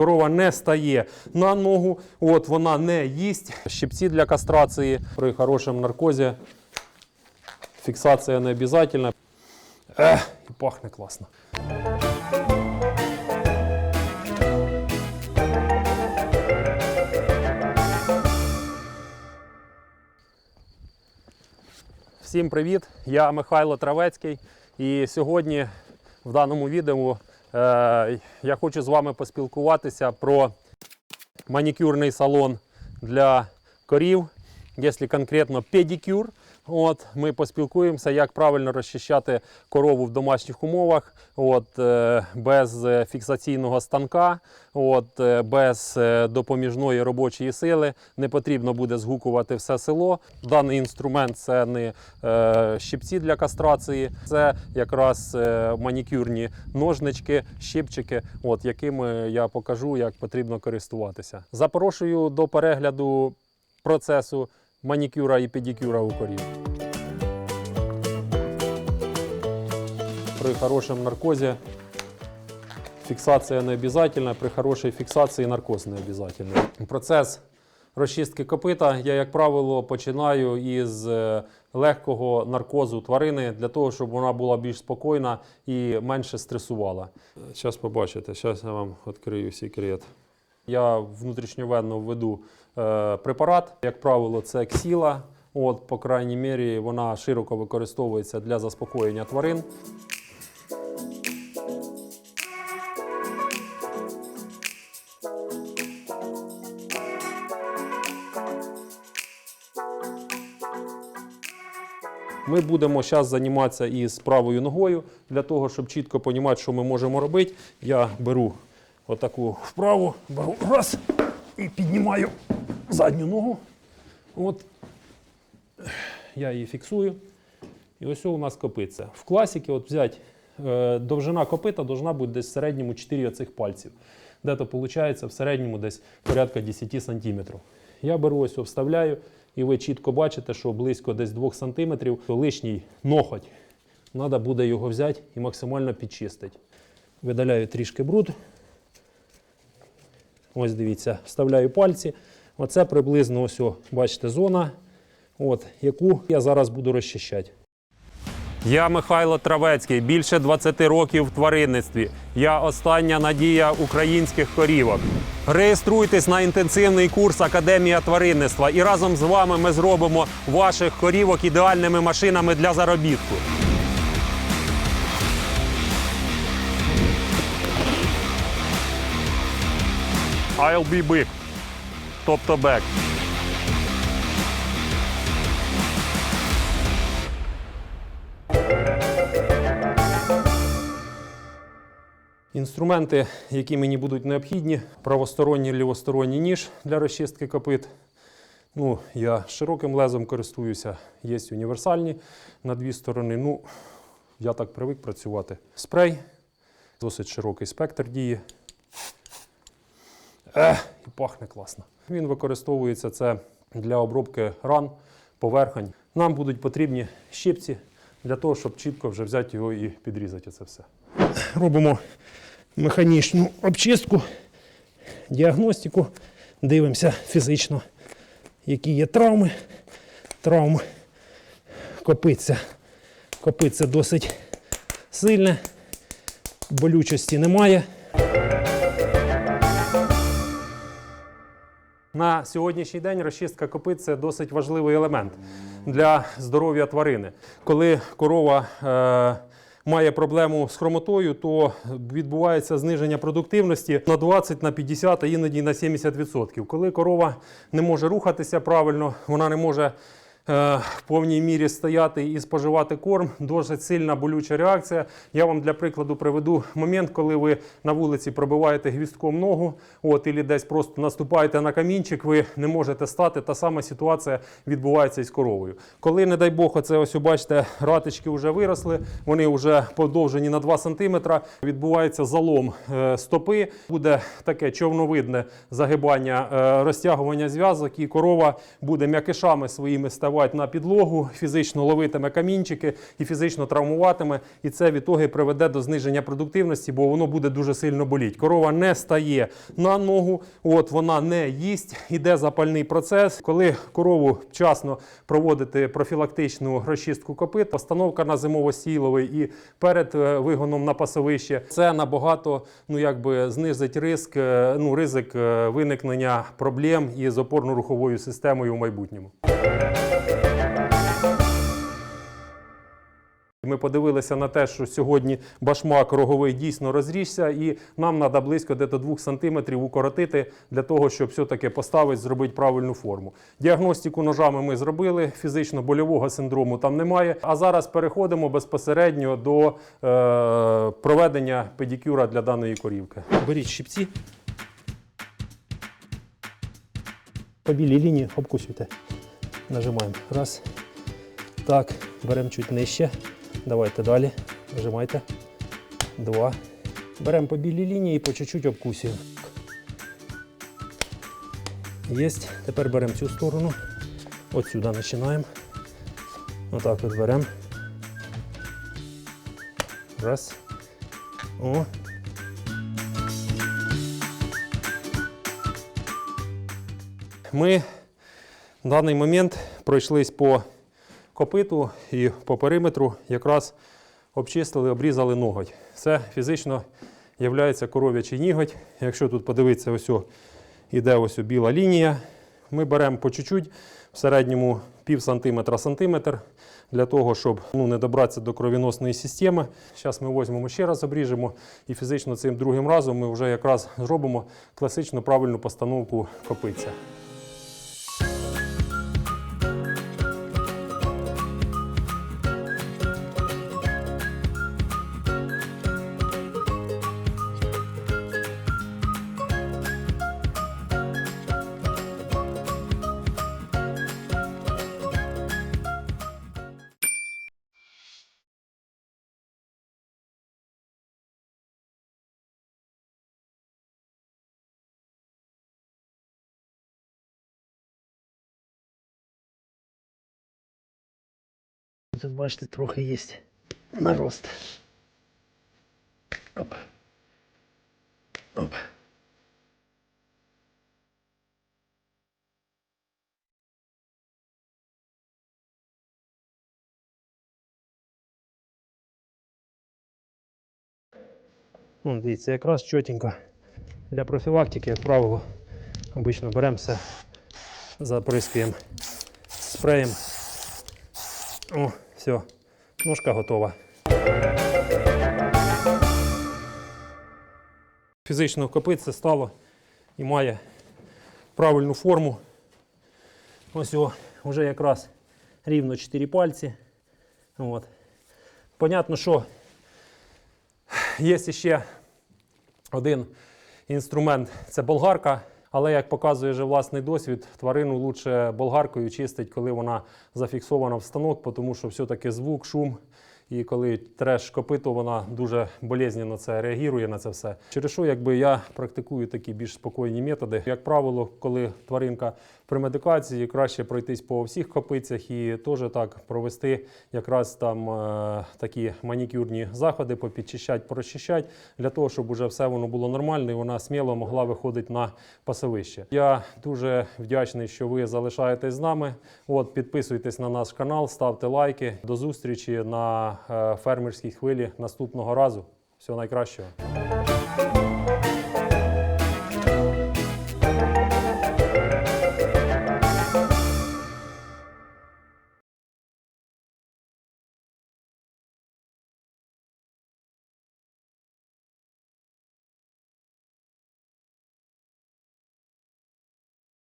Корова не стає на ногу, от вона не їсть. Щипці для кастрації при хорошому наркозі. Фіксація не обов'язково. І пахне класно. Всім привіт! Я Михайло Травецький. І сьогодні в даному відео я хочу з вами поспілкуватися про манікюрний салон для корів, якщо конкретно педикюр. От, ми поспілкуємося, як правильно розчищати корову в домашніх умовах, от, е, без е, фіксаційного станка, от, е, без допоміжної робочої сили. Не потрібно буде згукувати все село. Даний інструмент це не щипці для кастрації, це якраз манікюрні ножнички, щипчики, от, якими я покажу, як потрібно користуватися. Запрошую до перегляду процесу манікюра і педикюра у корів. При хорошому наркозі фіксація не обов'язково, при хорошій фіксації наркоз не обов'язково. Процес розчистки копита я, як правило, починаю із е, легкого наркозу тварини для того, щоб вона була більш спокійна і менше стресувала. Зараз побачите, зараз я вам відкрию секрет. Я внутрішньовенно введу е, препарат. Як правило, це ксіла. От, по крайній мірі, вона широко використовується для заспокоєння тварин. Ми будемо зараз займатися із правою ногою для того, щоб чітко розуміти, що ми можемо робити. Я беру отаку вправу, беру раз і піднімаю задню ногу. От. Я її фіксую. І ось у нас копиться. В класіки от взяти е, довжина копита должна бути десь в середньому 4 оцих пальців. Де то виходить в середньому десь порядка 10 см. Я беру ось, вставляю, і ви чітко бачите, що близько десь 2 см лишній ноготь. Треба буде його взяти і максимально підчистити. Видаляю трішки бруд. Ось дивіться, вставляю пальці. Оце приблизно ось, бачите, зона, от, яку я зараз буду розчищати. Я Михайло Травецький, більше 20 років в тваринництві. Я остання надія українських корівок. Реєструйтесь на інтенсивний курс Академія тваринництва і разом з вами ми зробимо ваших корівок ідеальними машинами для заробітку. I'll be big. Тобто back. Інструменти, які мені будуть необхідні, правосторонній лівосторонній ніж для розчистки копит. Ну, я широким лезом користуюся, є універсальні на дві сторони. Ну, я так привик працювати. Спрей, досить широкий спектр дії. Ех, і пахне класно. Він використовується це для обробки ран, поверхонь. Нам будуть потрібні щипці для того, щоб чітко вже взяти його і підрізати це все. Робимо механічну обчистку, діагностику, дивимося фізично, які є травми. Травми копиться. Копиться досить сильне, болючості немає. На сьогоднішній день розчистка копит це досить важливий елемент для здоров'я тварини. Коли корова е, має проблему з хромотою, то відбувається зниження продуктивності на 20, на 50, а іноді на 70%. Коли корова не може рухатися правильно, вона не може в повній мірі стояти і споживати корм. Досить сильна болюча реакція. Я вам для прикладу приведу момент, коли ви на вулиці пробиваєте гвістком ногу, от, і десь просто наступаєте на камінчик, ви не можете стати. Та сама ситуація відбувається із коровою. Коли, не дай Бог, оце ось бачите, ратички вже виросли, вони вже подовжені на 2 см, відбувається залом е, стопи, буде таке човновидне загибання, е, розтягування зв'язок, і корова буде м'якишами своїми ставати впливати на підлогу, фізично ловитиме камінчики і фізично травмуватиме. І це відтоги приведе до зниження продуктивності, бо воно буде дуже сильно боліти. Корова не стає на ногу, от вона не їсть, іде запальний процес. Коли корову вчасно проводити профілактичну розчистку копит, постановка на зимово-сіловий і перед е, вигоном на пасовище, це набагато ну якби знизить ризик, е, ну ризик е, виникнення проблем із опорно-руховою системою в майбутньому. Ми подивилися на те, що сьогодні башмак роговий дійсно розрісся, і нам треба близько де до 2 см укоротити для того, щоб все-таки поставити, зробити правильну форму. Діагностику ножами ми зробили, фізично-больового синдрому там немає. А зараз переходимо безпосередньо до е, проведення педикюра для даної корівки. Беріть щипці. По білій лінії обкусуйте. Нажимаємо. Раз. Так, беремо чуть нижче. Давайте далі. Нажимайте. Два. Беремо по білій лінії і по чуть-чуть обкусуємо. Єсть. Тепер беремо цю сторону. От сюди починаємо. Отак от беремо. Раз. О. Ми в даний момент пройшлись по копиту і по периметру якраз обчистили, обрізали ноготь. Це фізично є коров'ячий ніготь. Якщо тут подивитися, ось іде ось біла лінія. Ми беремо по чуть-чуть, в середньому пів сантиметра сантиметр, для того, щоб ну, не добратися до кровіносної системи. Зараз ми візьмемо ще раз обріжемо і фізично цим другим разом ми вже якраз зробимо класичну правильну постановку копиця. Тут, бачите, трохи є нарост. Оп. Оп. Ну, дивіться, якраз чотенько. Для профілактики, як правило, обично беремо все, заприскуємо спреєм. О, все, ножка готова. Фізично копитце стало і має правильну форму. Ось його вже якраз рівно 4 пальці. От. Понятно, що Є ще один інструмент це болгарка. Але як показує вже власний досвід, тварину лучше болгаркою чистить, коли вона зафіксована в станок, тому що все-таки звук, шум. І коли треш копито, вона дуже болезненно це реагує на це все. Через що якби я практикую такі більш спокійні методи. Як правило, коли тваринка при медикації, краще пройтись по всіх копицях і теж так провести якраз там е, такі манікюрні заходи, попідчищать, прочищать, для того, щоб уже все воно було нормально і вона сміло могла виходити на пасовище. Я дуже вдячний, що ви залишаєтесь з нами. От підписуйтесь на наш канал, ставте лайки. До зустрічі на фермерській хвилі наступного разу. Всього найкращого.